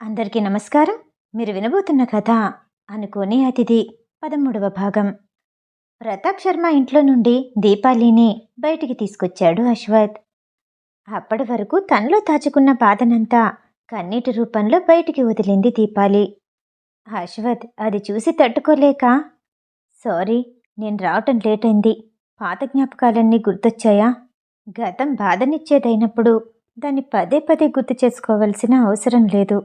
అందరికీ నమస్కారం. మీరు వినబోతున్న కథ అనుకోని అతిథి పదమూడవ భాగం. ప్రతాప్ శర్మ ఇంట్లో నుండి దీపాలిని బయటికి తీసుకొచ్చాడు అశ్వత్. అప్పటి వరకు తనలో దాచుకున్న బాధనంతా కన్నీటి రూపంలో బయటికి వదిలింది దీపాలి. అశ్వత్ అది చూసి తట్టుకోలేక సారీ నేను రావటం లేట్ అయింది పాత జ్ఞాపకాలన్నీ గుర్తొచ్చాయా? గతం బాధనిచ్చేదైనప్పుడు దాన్ని పదే పదే గుర్తు చేసుకోవాల్సిన అవసరం లేదు.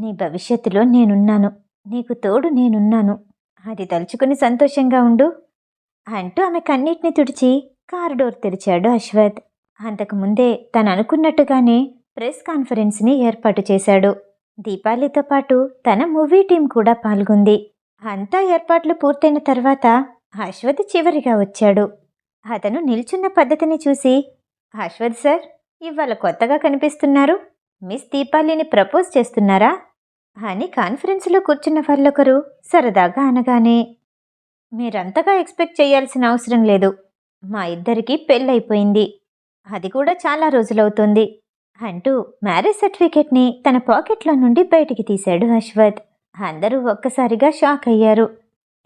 నీ భవిష్యత్తులో నేనున్నాను. నీకు తోడు నేనున్నాను. అది తలుచుకుని సంతోషంగా ఉండు. అంటూ ఆమె కన్నీటిని తుడిచి కారు డోర్ తెరిచాడు అశ్వత్. అంతకుముందే తను అనుకున్నట్టుగానే ప్రెస్ కాన్ఫరెన్స్ని ఏర్పాటు చేశాడు. దీపాలితో పాటు తన మూవీ టీం కూడా పాల్గొంది. అంతా ఏర్పాట్లు పూర్తయిన తర్వాత అశ్వత్ చివరిగా వచ్చాడు. అతను నిల్చున్న పద్ధతిని చూసి అశ్వత్ సార్ ఇవాళ కొత్తగా కనిపిస్తున్నారు. మిస్ దీపాలిని ప్రపోజ్ చేస్తున్నారా? అని కాన్ఫరెన్స్లో కూర్చున్న వాళ్ళొకరు సరదాగా అనగానే మీరంతగా ఎక్స్పెక్ట్ చేయాల్సిన అవసరం లేదు. మా ఇద్దరికీ పెళ్ళైపోయింది అది కూడా చాలా రోజులవుతుంది అంటూ మ్యారేజ్ సర్టిఫికెట్ని తన పాకెట్లో నుండి బయటికి తీశాడు అశ్వత్. అందరూ ఒక్కసారిగా షాక్ అయ్యారు.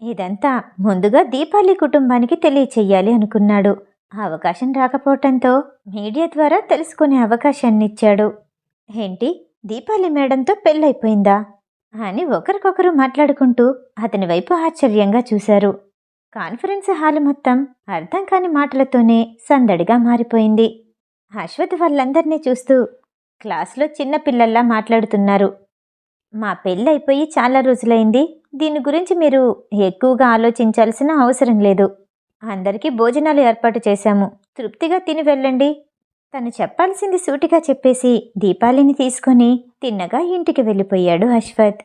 ఇదంతా ముందుగా దీపాలి కుటుంబానికి తెలియచేయాలి అనుకున్నాడు. ఆ అవకాశం రాకపోవటంతో మీడియా ద్వారా తెలుసుకునే అవకాశాన్ని ఇచ్చాడు ఏంటి? దీపాలి మేడంతో పెళ్ళైపోయిందా అని ఒకరికొకరు మాట్లాడుకుంటూ అతని వైపు ఆశ్చర్యంగా చూశారు. కాన్ఫరెన్స్ హాల్ మొత్తం అర్థం కాని మాటలతోనే సందడిగా మారిపోయింది. అశ్వత్ వాళ్ళందరినీ చూస్తూ క్లాస్లో చిన్న పిల్లల్లా మాట్లాడుతున్నారు. మా పెళ్ళైపోయి చాలా రోజులైంది. దీని గురించి మీరు ఎక్కువగా ఆలోచించాల్సిన అవసరం లేదు. అందరికీ భోజనాలు ఏర్పాటు చేశాము. తృప్తిగా తిని వెళ్ళండి. తను చెప్పాల్సింది సూటిగా చెప్పేసి దీపాలిని తీసుకొని తిన్నగా ఇంటికి వెళ్ళిపోయాడు అశ్వత్.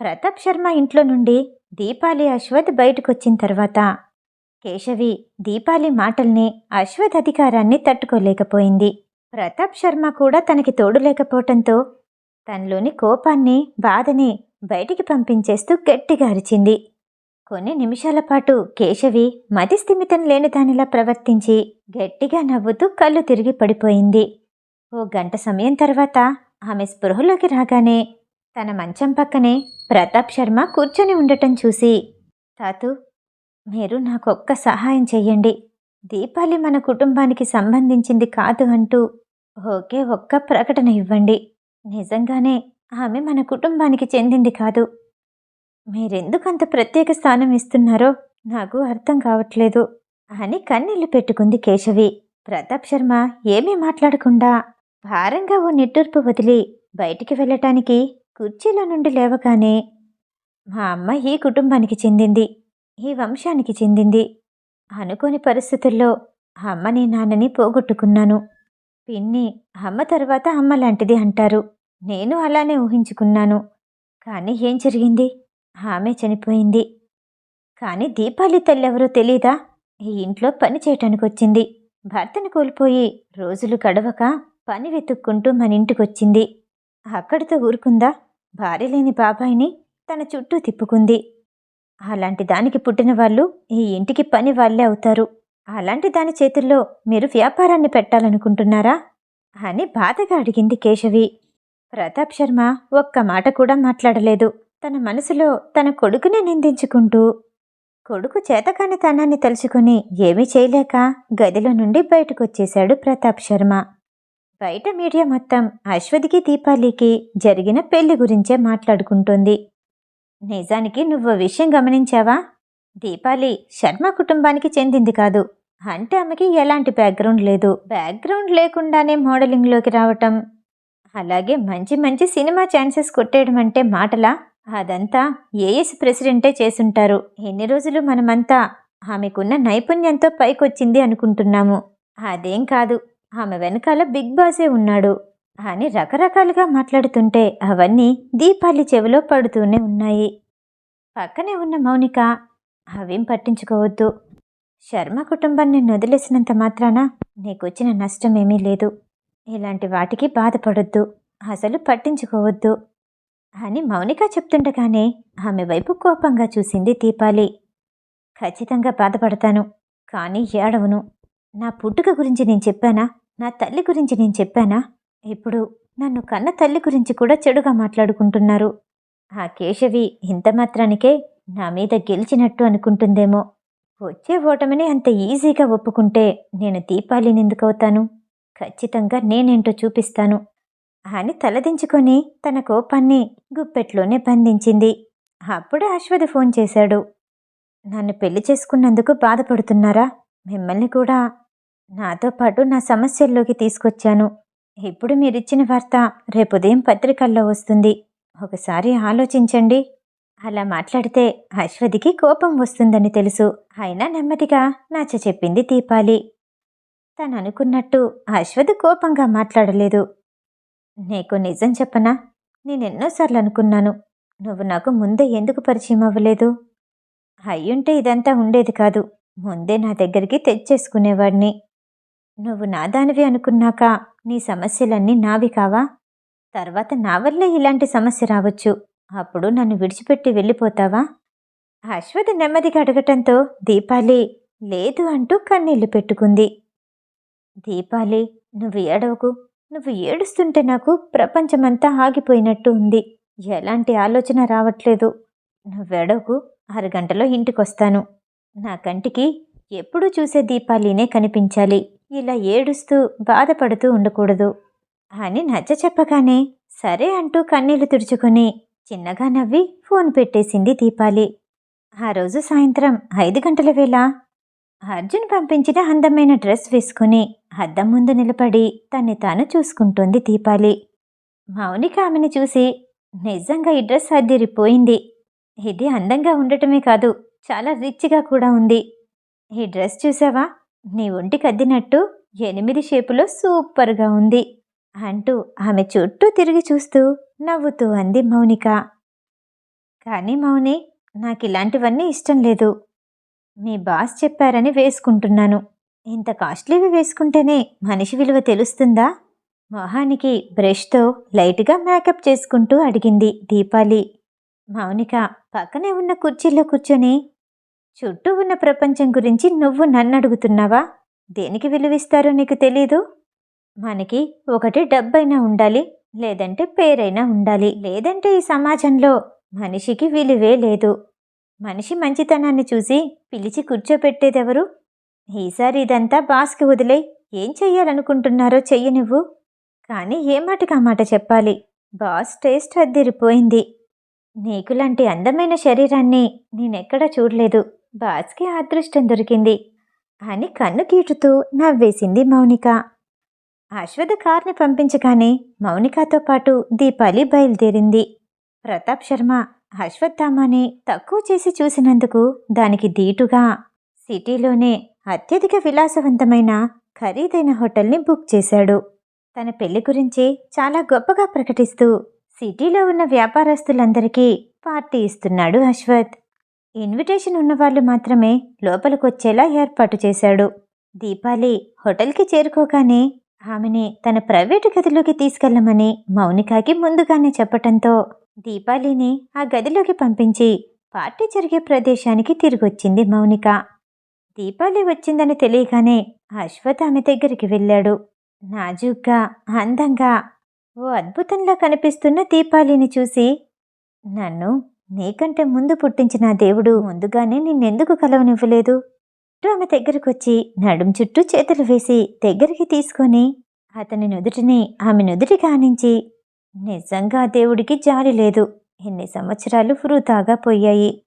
ప్రతాప్ శర్మ ఇంట్లో నుండి దీపాలి అశ్వత్ బయటకొచ్చిన తర్వాత కేశవి దీపాలి మాటల్ని అశ్వత్ అధికారాన్ని తట్టుకోలేకపోయింది. ప్రతాప్ శర్మ కూడా తనకి తోడు లేకపోవటంతో తనలోని కోపాన్ని బాధని బయటికి పంపించేస్తూ గట్టిగా అరిచింది. కొన్ని నిమిషాల పాటు కేశవి మతిస్థిమితం లేని దానిలా ప్రవర్తించి గట్టిగా నవ్వుతూ కళ్ళు తిరిగి పడిపోయింది. ఓ గంట సమయం తర్వాత ఆమె స్పృహలోకి రాగానే తన మంచం పక్కనే ప్రతాప్ శర్మ కూర్చొని ఉండటం చూసి తాతు మీరు నాకొక్క సహాయం చెయ్యండి. దీపాలి మన కుటుంబానికి సంబంధించింది కాదు అంటూ ఒకే ఒక్క ప్రకటన ఇవ్వండి. నిజంగానే ఆమె మన కుటుంబానికి చెందింది కాదు. మీరెందుకంత ప్రత్యేక స్థానం ఇస్తున్నారో నాకు అర్థం కావట్లేదు అని కన్నీళ్ళు పెట్టుకుంది కేశవి. ప్రతాప్ శర్మ ఏమీ మాట్లాడకుండా భారంగా ఓ నిట్టూర్పు వదిలి బయటికి వెళ్ళటానికి కుర్చీలో నుండి లేవగానే మా అమ్మ ఈ కుటుంబానికి చెందింది ఈ వంశానికి చెందింది. అనుకోని పరిస్థితుల్లో అమ్మని నాన్నని పోగొట్టుకున్నాను. పిన్ని అమ్మ తర్వాత అమ్మ లాంటిది అంటారు. నేను అలానే ఊహించుకున్నాను. కానీ ఏం జరిగింది? ఆమె చనిపోయింది. కానీ దీపాలి తల్లెవరో తెలీదా? ఈ ఇంట్లో పని చేయటానికి వచ్చింది భర్తను కోల్పోయి రోజులు గడవక పని వెతుక్కుంటూ మన ఇంటికొచ్చింది. అక్కడితో ఊరుకుందా? భార్య లేని బాబాయిని తన చుట్టూ తిప్పుకుంది. అలాంటి దానికి పుట్టిన వాళ్ళు ఈ ఇంటికి పని వాళ్ళే అవుతారు. అలాంటి దాని చేతుల్లో మీరు వ్యాపారాన్ని పెట్టాలనుకుంటున్నారా? అని బాధగా అడిగింది కేశవి. ప్రతాప్ శర్మ ఒక్క మాట కూడా మాట్లాడలేదు. తన మనసులో తన కొడుకునే నిందించుకుంటూ కొడుకు చేతకాని తనాన్ని తలుచుకుని ఏమీ చేయలేక గదిలో నుండి బయటకొచ్చేశాడు ప్రతాప్ శర్మ. బయట మీడియా మొత్తం అశ్వతికి దీపాలికి జరిగిన పెళ్ళి గురించే మాట్లాడుకుంటోంది. నిజానికి నువ్వు విషయం గమనించావా? దీపాలి శర్మ కుటుంబానికి చెందింది కాదు. అంటే ఆమెకి ఎలాంటి బ్యాక్గ్రౌండ్ లేదు. బ్యాక్గ్రౌండ్ లేకుండానే మోడలింగ్లోకి రావటం అలాగే మంచి మంచి సినిమా ఛాన్సెస్ కొట్టేయడం అంటే మాటలా? అదంతా ఏఎస్ ప్రెసిడెంటే చేసుంటారు. ఎన్ని రోజులు మనమంతా ఆమెకున్న నైపుణ్యంతో పైకొచ్చింది అనుకుంటున్నాము. అదేం కాదు ఆమె వెనకాల బిగ్ బాసే ఉన్నాడు అని రకరకాలుగా మాట్లాడుతుంటే అవన్నీ దీపాలి చెవిలో పడుతూనే ఉన్నాయి. పక్కనే ఉన్న మౌనిక అవేం పట్టించుకోవద్దు. శర్మ కుటుంబాన్ని వదిలేసినంత మాత్రాన నీకొచ్చిన నష్టమేమీ లేదు. ఇలాంటి వాటికి బాధపడొద్దు. అసలు పట్టించుకోవద్దు. అని మౌనిక చెప్తుండగానే ఆమె వైపు కోపంగా చూసింది దీపాలి. ఖచ్చితంగా బాధపడతాను కానీ ఏడవను. నా పుట్టుక గురించి నేను చెప్పానా? నా తల్లి గురించి నేను చెప్పానా? ఇప్పుడు నన్ను కన్న తల్లి గురించి కూడా చెడుగా మాట్లాడుకుంటున్నారు. ఆ కేశవి ఇంత మాత్రానికే నా మీద గెలిచినట్టు అనుకుంటుందేమో. వచ్చే ఓటమిని అంత ఈజీగా ఒప్పుకుంటే నేను దీపాలిని ఎందుకవుతాను ఖచ్చితంగా నేనేంటో చూపిస్తాను. అని తలదించుకొని తన కోపాన్ని గుప్పెట్లోనే బంధించింది. అప్పుడే అశ్వథ్ ఫోన్ చేశాడు. నన్ను పెళ్ళి చేసుకున్నందుకు బాధపడుతున్నారా? మిమ్మల్ని కూడా నాతో పాటు నా సమస్యల్లోకి తీసుకొచ్చాను. ఇప్పుడు మీరిచ్చిన వార్త రేపు ఉదయం పత్రికల్లో వస్తుంది. ఒకసారి ఆలోచించండి. అలా మాట్లాడితే అశ్వథికి కోపం వస్తుందని తెలుసు. అయినా నెమ్మదిగా నచ్చ చెప్పింది దీపాలి. తను అనుకున్నట్టు అశ్వథ్ కోపంగా మాట్లాడలేదు. నీకు నిజం చెప్పనా? నేనెన్నోసార్లు అనుకున్నాను నువ్వు నాకు ముందే ఎందుకు పరిచయం అవ్వలేదు? అయ్యుంటే ఇదంతా ఉండేది కాదు. ముందే నా దగ్గరికి తెచ్చేసుకునేవాడిని. నువ్వు నా దానివి అనుకున్నాక నీ సమస్యలన్నీ నావి కావా? తర్వాత నా వల్లే ఇలాంటి సమస్య రావచ్చు. అప్పుడు నన్ను విడిచిపెట్టి వెళ్ళిపోతావా? అశ్వథ్ నెమ్మదిగా అడగటంతో దీపాలి లేదు అంటూ కన్నీళ్ళు పెట్టుకుంది. దీపాలి నువ్వు ఏడవకు. నువ్వు ఏడుస్తుంటే నాకు ప్రపంచమంతా ఆగిపోయినట్టు ఉంది. ఎలాంటి ఆలోచన రావట్లేదు. నువ్వెడవకు అరగంటలో ఇంటికొస్తాను. నా కంటికి ఎప్పుడూ చూసే దీపాలినే కనిపించాలి. ఇలా ఏడుస్తూ బాధపడుతూ ఉండకూడదు. అని నచ్చ చెప్పగానే సరే అంటూ కన్నీళ్ళు తుడుచుకొని చిన్నగా నవ్వి ఫోన్ పెట్టేసింది దీపాలి. ఆ రోజు సాయంత్రం ఐదు గంటల వేళ అర్జున్ పంపించిన అందమైన డ్రెస్ వేసుకుని అద్దం ముందు నిలబడి తన్ని తాను చూసుకుంటోంది దీపాలి. మౌనిక ఆమెను చూసి నిజంగా ఈ డ్రెస్ అద్దిరిపోయింది. ఇది అందంగా ఉండటమే కాదు చాలా రిచ్గా కూడా ఉంది. ఈ డ్రెస్ చూసావా? నీ ఒంటికి అద్దినట్టు ఎనిమిది షేపులో సూపర్గా ఉంది అంటూ ఆమె చుట్టూ తిరిగి చూస్తూ నవ్వుతూ అంది మౌనిక. కానీ మౌని నాకు ఇలాంటివన్నీ ఇష్టం లేదు. మీ బాస్ చెప్పారని వేసుకుంటున్నాను. ఇంత కాస్ట్లీవి వేసుకుంటేనే మనిషి విలువ తెలుస్తుందా? మొహానికి బ్రష్తో లైట్గా మేకప్ చేసుకుంటూ అడిగింది దీపాలి. మౌనిక పక్కనే ఉన్న కుర్చీలో కూర్చొని చుట్టూ ఉన్న ప్రపంచం గురించి నువ్వు నన్ను అడుగుతున్నావా దేనికి విలువిస్తారో నీకు తెలీదు? మనకి ఒకటి డబ్బైనా ఉండాలి లేదంటే పేరైనా ఉండాలి. లేదంటే ఈ సమాజంలో మనిషికి విలువే లేదు. మనిషి మంచితనాన్ని చూసి పిలిచి కూర్చోపెట్టేదెవరు? ఈసారి ఇదంతా బాస్కి వదిలే ఏం చెయ్యాలనుకుంటున్నారో చెయ్యి నువ్వు. కానీ ఏ మాటకా మాట చెప్పాలి? Boss taste అద్దిరిపోయింది. నీకులాంటి అందమైన శరీరాన్ని నేనెక్కడా చూడలేదు. బాస్కి అదృష్టం దొరికింది. అని కన్ను కీటుతూ నవ్వేసింది మౌనిక. అశ్వథ కార్ని పంపించగానే మౌనికతో పాటు దీపాలి బయలుదేరింది. ప్రతాప్ శర్మ అశ్వత్థామాని తక్కువ చేసి చూసినందుకు దానికి దీటుగా సిటీలోనే అత్యధిక విలాసవంతమైన ఖరీదైన హోటల్ని బుక్ చేశాడు. తన పెళ్ళి గురించి చాలా గొప్పగా ప్రకటిస్తూ సిటీలో ఉన్న వ్యాపారస్తులందరికీ పార్టీ ఇస్తున్నాడు అశ్వత్. ఇన్విటేషన్ ఉన్నవాళ్ళు మాత్రమే లోపలికొచ్చేలా ఏర్పాటు చేశాడు. దీపాలి హోటల్కి చేరుకోగానే ఆమెని తన ప్రైవేటు గదిలోకి తీసుకెళ్ళమని మౌనికాకి ముందుగానే చెప్పటంతో దీపాలిని ఆ గదిలోకి పంపించి పార్టీ జరిగే ప్రదేశానికి తిరిగొచ్చింది మౌనిక. దీపాలి వచ్చిందని తెలియగానే అశ్వత్ ఆమె దగ్గరికి వెళ్ళాడు. నాజూగ్గా అందంగా ఓ అద్భుతంలా కనిపిస్తున్న దీపాలిని చూసి నన్ను నీకంటే ముందు పుట్టించిన దేవుడు ముందుగానే నిన్నెందుకు కలవనివ్వలేదు? అంటూ ఆమె దగ్గరకొచ్చి నడుం చుట్టూ చేతులు వేసి దగ్గరికి తీసుకొని అతని నుదుటిని ఆమె నుదుటి కానించి నిజంగా దేవుడికి జాలి లేదు. ఎన్ని సంవత్సరాలు వృధాగా పోయాయి.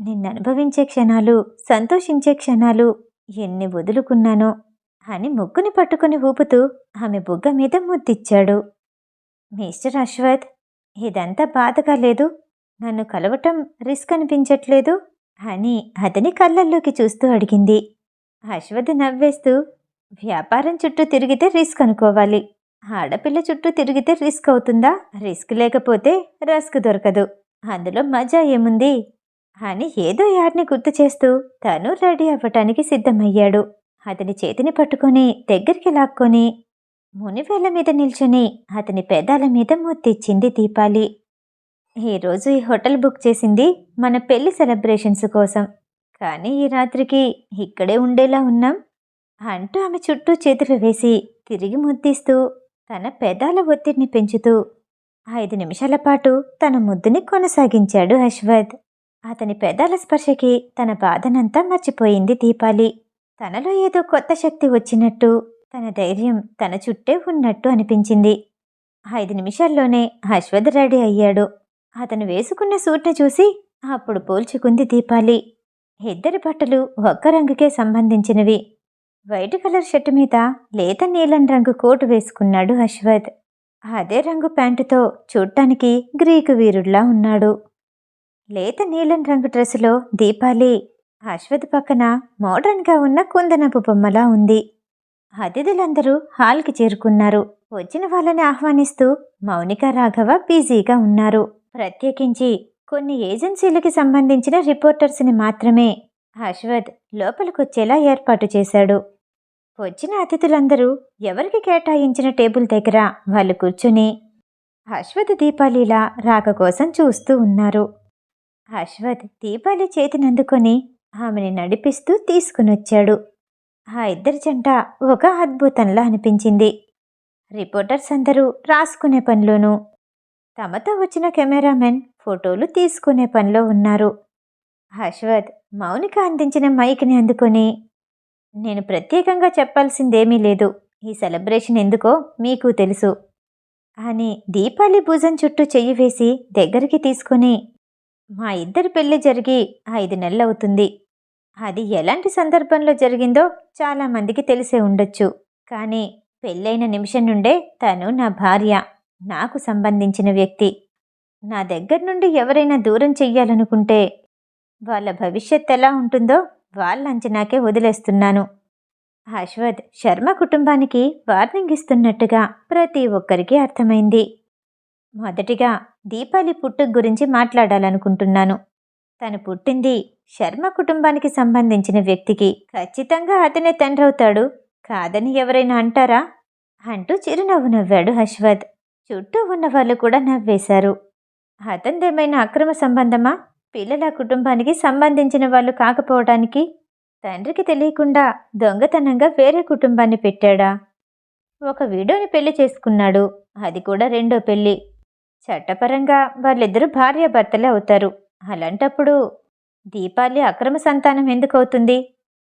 నిన్ననుభవించే క్షణాలు సంతోషించే క్షణాలు ఎన్ని వదులుకున్నానో అని ముగ్గుని పట్టుకుని ఊపుతూ ఆమె బుగ్గ మీద ముద్దిచ్చాడు. మిస్టర్ అశ్వత్ ఇదంతా బాధగా లేదు. నన్ను కలవటం రిస్క్ అనిపించట్లేదు అని అతని కళ్ళల్లోకి చూస్తూ అడిగింది. అశ్వథ్ నవ్వేస్తూ వ్యాపారం చుట్టూ తిరిగితే రిస్క్ అనుకోవాలి. ఆడపిల్ల చుట్టూ తిరిగితే రిస్క్ అవుతుందా? రిస్క్ లేకపోతే రస్క్ దొరకదు. అందులో మజా ఏముంది? అని ఏదో యాడ్ని గుర్తు చేస్తూ తను రెడీ అవ్వటానికి సిద్ధమయ్యాడు. అతని చేతిని పట్టుకొని దగ్గరికి లాక్కొని మునివేళ్ళ మీద నిల్చుని అతని పెదాల మీద ముత్తిచ్చింది దీపాలి. ఈరోజు ఈ హోటల్ బుక్ చేసింది మన పెళ్ళి సెలబ్రేషన్స్ కోసం. కానీ ఈ రాత్రికి ఇక్కడే ఉండేలా ఉన్నాం. అంటూ ఆమె చుట్టూ చేతులు వేసి తిరిగి ముద్దిస్తూ తన పెదాల ఒత్తిడిని పెంచుతూ ఐదు నిమిషాల పాటు తన ముద్దుని కొనసాగించాడు అశ్వథ్ అతని పెదాల స్పర్శకి తన బాధనంతా మర్చిపోయింది దీపాలి. తనలో ఏదో కొత్త శక్తి వచ్చినట్టు తన ధైర్యం తన చుట్టే ఉన్నట్టు అనిపించింది. ఐదు నిమిషాల్లోనే అశ్వథ్ రెడీ అయ్యాడు. అతను వేసుకున్న సూట్ని చూసి అప్పుడు పోల్చుకుంది దీపాలి. ఇద్దరి బట్టలు ఒక్క రంగుకే సంబంధించినవి. వైట్ కలర్ షర్టు మీద లేత నీలం రంగు కోటు వేసుకున్నాడు అశ్వథ్ అదే రంగు ప్యాంటుతో చూడటానికి గ్రీకు వీరుడిలా ఉన్నాడు. లేత నీలం రంగు డ్రెస్సులో దీపాలి అశ్వత్ పక్కన మోడర్న్గా ఉన్న కుందనపు బొమ్మలా ఉంది. అతిథులందరూ హాల్కి చేరుకున్నారు. వచ్చిన వాళ్ళని ఆహ్వానిస్తూ మౌనిక రాఘవ బిజీగా ఉన్నారు. ప్రత్యేకించి కొన్ని ఏజెన్సీలకి సంబంధించిన రిపోర్టర్స్ని మాత్రమే అశ్వథ్ లోపలికొచ్చేలా ఏర్పాటు చేశాడు. వచ్చిన అతిథులందరూ ఎవరికి కేటాయించిన టేబుల్ దగ్గర వాళ్ళు కూర్చుని అశ్వథ్ దీపాలిలా రాక కోసం చూస్తూ ఉన్నారు. అశ్వథ్ దీపాలి చేతినందుకొని ఆమెని నడిపిస్తూ తీసుకునొచ్చాడు. ఆ ఇద్దరి జంట ఒక అద్భుతంలా అనిపించింది. రిపోర్టర్స్ అందరూ రాసుకునే పనిలోనూ తమతో వచ్చిన కెమెరామెన్ ఫోటోలు తీసుకునే పనిలో ఉన్నారు. అశ్వథ్ మౌనిక అందించిన మైక్ని అందుకొని నేను ప్రత్యేకంగా చెప్పాల్సిందేమీ లేదు. ఈ సెలబ్రేషన్ ఎందుకో మీకు తెలుసు అని దీపాలి భుజం చుట్టూ చెయ్యి వేసి దగ్గరికి తీసుకొని మా ఇద్దరి పెళ్ళి జరిగి ఐదు నెలలవుతుంది. అది ఎలాంటి సందర్భంలో జరిగిందో చాలామందికి తెలిసే ఉండొచ్చు. కానీ పెళ్ళైన నిమిషం నుండే తను నా భార్య నాకు సంబంధించిన వ్యక్తి. నా దగ్గర నుండి ఎవరైనా దూరం చెయ్యాలనుకుంటే వాళ్ళ భవిష్యత్ ఎలా ఉంటుందో వాళ్ళ అంచనాకే వదిలేస్తున్నాను. అశ్వథ్ శర్మ కుటుంబానికి వార్నింగ్ ఇస్తున్నట్టుగా ప్రతి ఒక్కరికి అర్థమైంది. మొదటిగా దీపాలి పుట్టుకు గురించి మాట్లాడాలనుకుంటున్నాను. తను పుట్టింది శర్మ కుటుంబానికి సంబంధించిన వ్యక్తికి. ఖచ్చితంగా అతనే తండ్రవుతాడు. కాదని ఎవరైనా అంటారా? అంటూ చిరునవ్వు నవ్వాడు అశ్వథ్ చుట్టూ ఉన్న వాళ్ళు కూడా నవ్వేశారు. అతనిదేమైనా అక్రమ సంబంధమా? పిల్లల కుటుంబానికి సంబంధించిన వాళ్ళు కాకపోవడానికి తండ్రికి తెలియకుండా దొంగతనంగా వేరే కుటుంబాన్ని పెట్టాడా? ఒక వీడోని పెళ్ళి చేసుకున్నాడు. అది కూడా రెండో పెళ్ళి. చట్టపరంగా వాళ్ళిద్దరూ భార్యాభర్తలే అవుతారు. అలాంటప్పుడు దీపాలి అక్రమ సంతానం ఎందుకు అవుతుంది?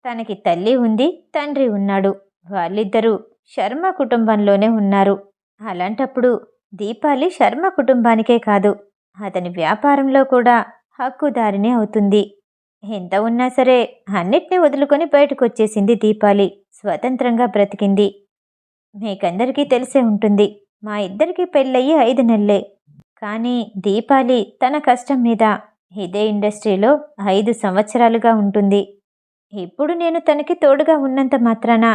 తనకి తల్లి ఉంది తండ్రి ఉన్నాడు. వాళ్ళిద్దరూ శర్మ కుటుంబంలోనే ఉన్నారు. అలాంటప్పుడు దీపాలి శర్మ కుటుంబానికే కాదు. అతని వ్యాపారంలో కూడా హక్కుదారినే అవుతుంది. ఎంత ఉన్నా సరే అన్నిటినీ వదులుకొని బయటకు వచ్చేసింది దీపాలి. స్వతంత్రంగా బ్రతికింది. మీకందరికీ తెలిసే ఉంటుంది. మా ఇద్దరికి పెళ్ళయ్యి ఐదు నెలలే. కానీ దీపాలి తన కష్టం మీద ఇదే ఇండస్ట్రీలో ఐదు సంవత్సరాలుగా ఉంటుంది. ఇప్పుడు నేను తనకి తోడుగా ఉన్నంత మాత్రాన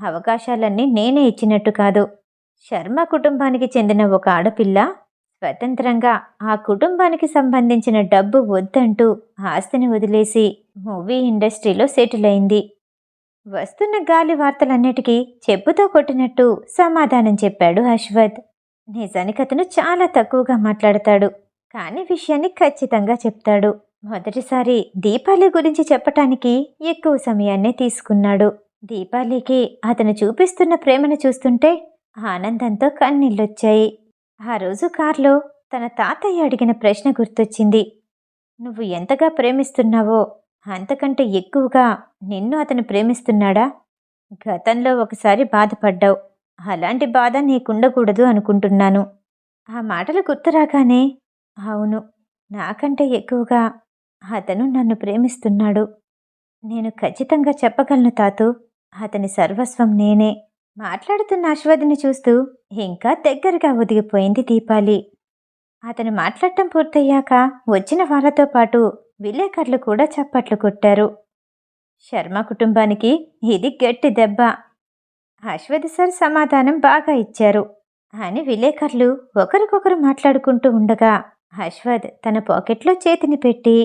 అవకాశాలన్నీ నేనే ఇచ్చినట్టు కాదు. శర్మ కుటుంబానికి చెందిన ఒక ఆడపిల్ల స్వతంత్రంగా ఆ కుటుంబానికి సంబంధించిన డబ్బు వద్దంటూ ఆస్తిని వదిలేసి మూవీ ఇండస్ట్రీలో సెటిల్ అయింది. వస్తున్న గాలి వార్తలన్నిటికీ చెప్పుతో కొట్టినట్టు సమాధానం చెప్పాడు అశ్వథ్ నిజానికి అతను చాలా తక్కువగా మాట్లాడతాడు కానీ విషయాన్ని ఖచ్చితంగా చెప్తాడు. మొదటిసారి దీపాలి గురించి చెప్పటానికి ఎక్కువ సమయాన్నే తీసుకున్నాడు. దీపాలికి అతను చూపిస్తున్న ప్రేమను చూస్తుంటే ఆనందంతో కన్నీళ్ళొచ్చాయి. ఆ రోజు కారులో తన తాతయ్య అడిగిన ప్రశ్న గుర్తొచ్చింది. నువ్వు ఎంతగా ప్రేమిస్తున్నావో అంతకంటే ఎక్కువగా నిన్ను అతను ప్రేమిస్తున్నాడా? గతంలో ఒకసారి బాధపడ్డావు. అలాంటి బాధ నీకుండకూడదు అనుకుంటున్నాను. ఆ మాటలు గుర్తురాగానే అవును నాకంటే ఎక్కువగా అతను నన్ను ప్రేమిస్తున్నాడు. నేను ఖచ్చితంగా చెప్పగలను తాతూ అతని సర్వస్వం నేనే. మాట్లాడుతున్న అశ్వథిని చూస్తూ ఇంకా దగ్గరగా ఒదిగిపోయింది దీపాలి. అతను మాట్లాడటం పూర్తయ్యాక వచ్చిన వాళ్ళతో పాటు విలేకరులు కూడా చప్పట్లు కొట్టారు. శర్మ కుటుంబానికి ఇది గట్టి దెబ్బ. అశ్వథి సార్ సమాధానం బాగా ఇచ్చారు అని విలేకరులు ఒకరికొకరు మాట్లాడుకుంటూ ఉండగా అశ్వథ్ తన పాకెట్లో చేతిని పెట్టి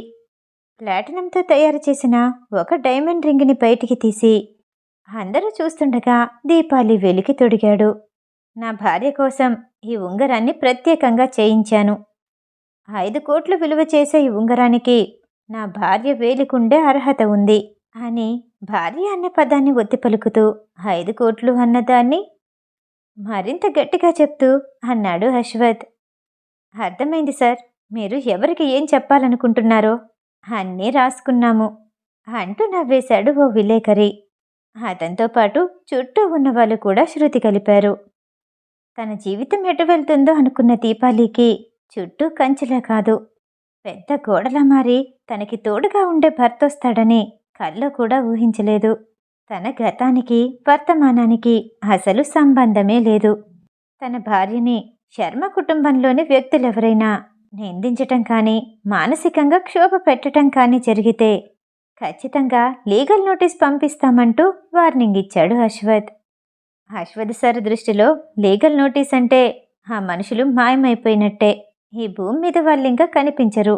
ప్లాటినంతో తయారు చేసిన ఒక డైమండ్ రింగ్ని బయటికి తీసి అందరూ చూస్తుండగా దీపాలి వెలికి తొడిగాడు. నా భార్య కోసం ఈ ఉంగరాన్ని ప్రత్యేకంగా చేయించాను. ఐదు కోట్లు విలువ చేసే ఈ ఉంగరానికి నా భార్య వేలికుండే అర్హత ఉంది అని భార్య అనే పదాన్ని ఒత్తి పలుకుతూ ఐదు కోట్లు అన్నదాన్ని మరింత గట్టిగా చెప్తూ అన్నాడు అశ్వత్. అర్థమైంది సార్ మీరు ఎవరికి ఏం చెప్పాలనుకుంటున్నారో అన్నీ రాసుకున్నాము అంటూ నవ్వేశాడు ఓ విలేకరి. అతనితో పాటు చుట్టూ ఉన్న వాళ్ళు కూడా శృతి కలిపారు. తన జీవితం ఎటు వెళ్తుందో అనుకున్న దీపాలికి చుట్టూ కంచెలా కాదు. పెద్ద గోడలా మారి తనకి తోడుగా ఉండే భర్త వస్తాడని కల్లో కూడా ఊహించలేదు. తన గతానికి వర్తమానానికి అసలు సంబంధమే లేదు. తన భార్యని శర్మ కుటుంబంలోని వ్యక్తులెవరైనా నిందించటం కానీ మానసికంగా క్షోభ పెట్టటం కానీ జరిగితే ఖచ్చితంగా లీగల్ నోటీస్ పంపిస్తామంటూ వార్నింగ్ ఇచ్చాడు అశ్వథ్ అశ్వథ్ సార్ దృష్టిలో లీగల్ నోటీస్ అంటే ఆ మనుషులు మాయమైపోయినట్టే. ఈ భూమి మీద వాళ్ళు ఇంకా కనిపించరు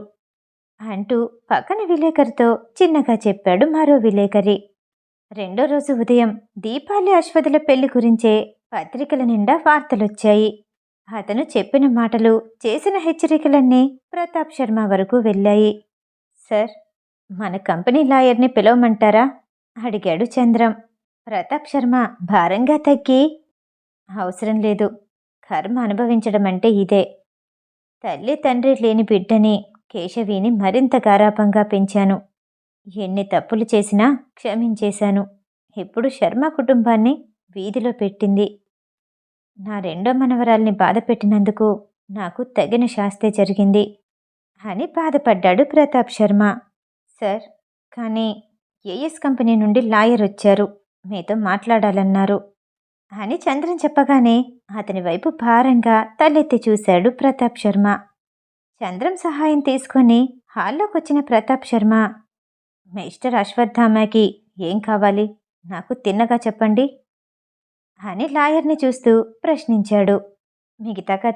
అంటూ పక్కన విలేకరితో చిన్నగా చెప్పాడు మరో విలేకరి. రెండో రోజు ఉదయం దీపాలి అశ్వథుల పెళ్ళి గురించే పత్రికల నిండా వార్తలొచ్చాయి. అతను చెప్పిన మాటలు చేసిన హెచ్చరికలన్నీ ప్రతాప్ శర్మ వరకు వెళ్ళాయి. సార్ మన కంపెనీ లాయర్ని పిలవమంటారా? అడిగాడు చంద్రం. ప్రతాప్ శర్మ భారంగా తగ్గి అవసరం లేదు కర్మ అనుభవించడం అంటే ఇదే. తల్లి తండ్రి లేని బిడ్డని కేశవిని మరింత గారాపంగా పెంచాను. ఎన్ని తప్పులు చేసినా క్షమించేశాను. ఇప్పుడు శర్మ కుటుంబాన్ని వీధిలో పెట్టింది. నా రెండో మనవరాల్ని బాధ పెట్టినందుకు నాకు తగిన శాస్తే జరిగింది అని బాధపడ్డాడు ప్రతాప్ శర్మ. సార్ కానీ ఏఎస్ కంపెనీ నుండి లాయర్ వచ్చారు? మీతో మాట్లాడాలన్నారు. అని చంద్రన్ చెప్పగానే అతని వైపు భారంగా తలెత్తి చూశాడు ప్రతాప్ శర్మ. చంద్రం సహాయం తీసుకొని హాల్లోకి వచ్చిన ప్రతాప్ శర్మ మిస్టర్ అశ్వత్థామకి ఏం కావాలి? నాకు తిన్నగా చెప్పండి. అని లాయర్ని చూస్తూ ప్రశ్నించాడు. మిగతా కథ